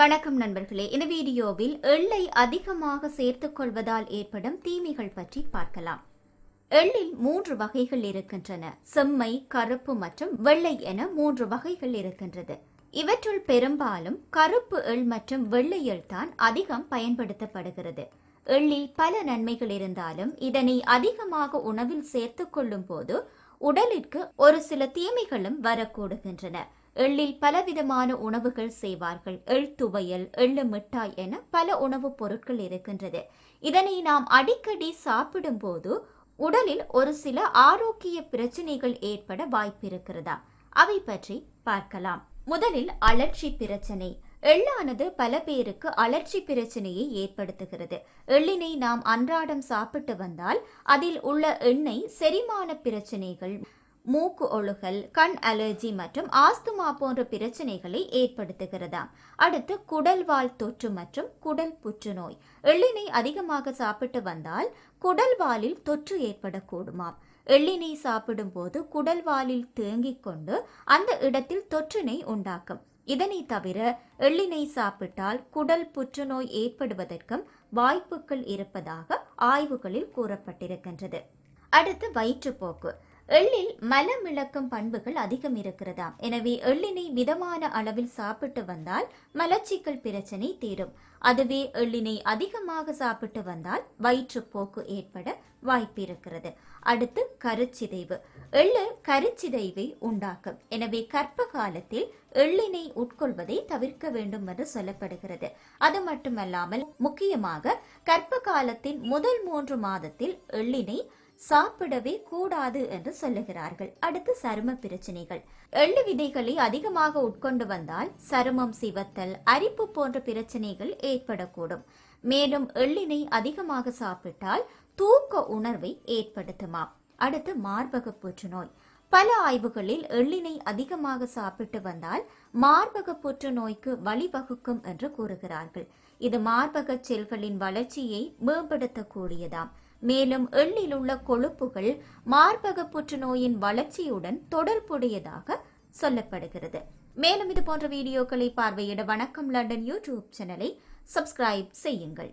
வணக்கம் நண்பர்களே. இந்த வீடியோவில் எள்ளை அதிகமாக சேர்த்துக் கொள்வதால் ஏற்படும் தீமைகள் பற்றி பார்க்கலாம். எள்ளில் மூன்று வகைகள் இருக்கின்றன. செம்மை கருப்பு மற்றும் வெள்ளை என மூன்று வகைகள் இருக்கின்றது. இவற்றுள் பெரும்பாலும் கருப்பு எள் மற்றும் வெள்ளை எள் தான் அதிகம் பயன்படுத்தப்படுகிறது. எள்ளில் பல நன்மைகள் இருந்தாலும் இதனை அதிகமாக உணவில் சேர்த்துக் கொள்ளும் போது உடலிற்கு ஒரு சில தீமைகளும் வரக்கூடுகின்றன. எள்ளில் பலவிதமான உணவுகள் செய்வார்கள். எள் துவையல் எள்ளு மிட்டாய் என பல உணவுப் பொருட்கள் இருக்கின்றது. இதனை நாம் அடிக்கடி சாப்பிடும்போது உடலில் ஒரு சில ஆரோக்கிய பிரச்சனைகள் ஏற்பட வாய்ப்பிருக்கிறதா? அவை பற்றி பார்க்கலாம். முதலில் அலர்ச்சி பிரச்சனை. எள்ளானது பல பேருக்கு அலர்ச்சி பிரச்சனையை ஏற்படுத்துகிறது. எள்ளினை நாம் அன்றாடம் சாப்பிட்டு வந்தால் அதில் உள்ள எண்ணெய் செரிமான பிரச்சனைகள் மூக்கு ஒழுகல் கண் அலர்ஜி மற்றும் ஆஸ்துமா போன்ற பிரச்சனைகளை ஏற்படுத்துகிறதாம் அடுத்து குடல்வால் தொற்று மற்றும் குடல் புற்றுநோய். எள்ளினை அதிகமாக சாப்பிட்டு வந்தால் குடல்வாலில் தொற்று ஏற்படக்கூடுமாம். எள்ளினை சாப்பிடும்போது குடல்வாலில் தேங்கிக் கொண்டு அந்த இடத்தில் தொற்றினை உண்டாக்கும். இதனை தவிர எள்ளினை சாப்பிட்டால் குடல் புற்றுநோய் ஏற்படுவதற்கும் வாய்ப்புகள் இருப்பதாக ஆய்வுகளில் கூறப்பட்டிருக்கின்றது. அடுத்து வயிற்றுப்போக்கு. எள்ளில் மலமிளக்கும் பண்புகள் அதிகம் இருக்கிறதாம். எனவே எள்ளினை மிதமான அளவில் சாப்பிட்டு வந்தால் மலச்சிக்கல் பிரச்சனை தீரும். அதுவே எள்ளினை அதிகமாக சாப்பிட்டு வந்தால் வயிற்றுப்போக்கு ஏற்பட வாய்ப்பு இருக்கிறது. அடுத்து கருச்சிதைவு. எள்ளு கருச்சிதைவை உண்டாக்கும். எனவே கற்ப காலத்தில் எள்ளினை உட்கொள்வதை தவிர்க்க வேண்டும் என்று சொல்லப்படுகிறது. அது மட்டுமல்லாமல் முக்கியமாக கற்ப காலத்தின் முதல் மூன்று மாதத்தில் எள்ளினை சாப்பிடவே கூடாது என்று சொல்லுகிறார்கள். அடுத்து சரும பிரச்சனைகள். எள்ளு விதைகளை அதிகமாக உட்கொண்டு வந்தால் சருமம் சிவத்தல் அரிப்பு போன்ற பிரச்சனைகள் ஏற்படக்கூடும். மேலும் எள்ளினை அதிகமாக சாப்பிட்டால் தூக்க உணர்வை ஏற்படுத்துமாம். அடுத்து மார்பக புற்றுநோய். பல ஆய்வுகளில் எள்ளினை அதிகமாக சாப்பிட்டு வந்தால் மார்பக புற்றுநோய்க்கு வழிவகுக்கும் என்று கூறுகிறார்கள். இது மார்பக செல்களின் வளர்ச்சியை மேம்படுத்தக்கூடியதாம். மேலும் எள்ளில் உள்ள கொழுப்புகள் மார்பக புற்றுநோயின் வளர்ச்சியுடன் தொடர்புடையதாக சொல்லப்படுகிறது. மேலும் இது போன்ற வீடியோக்களை பார்வையிட வணக்கம் லண்டன் யூடியூப் சேனலை சப்ஸ்கிரைப் செய்யுங்கள்.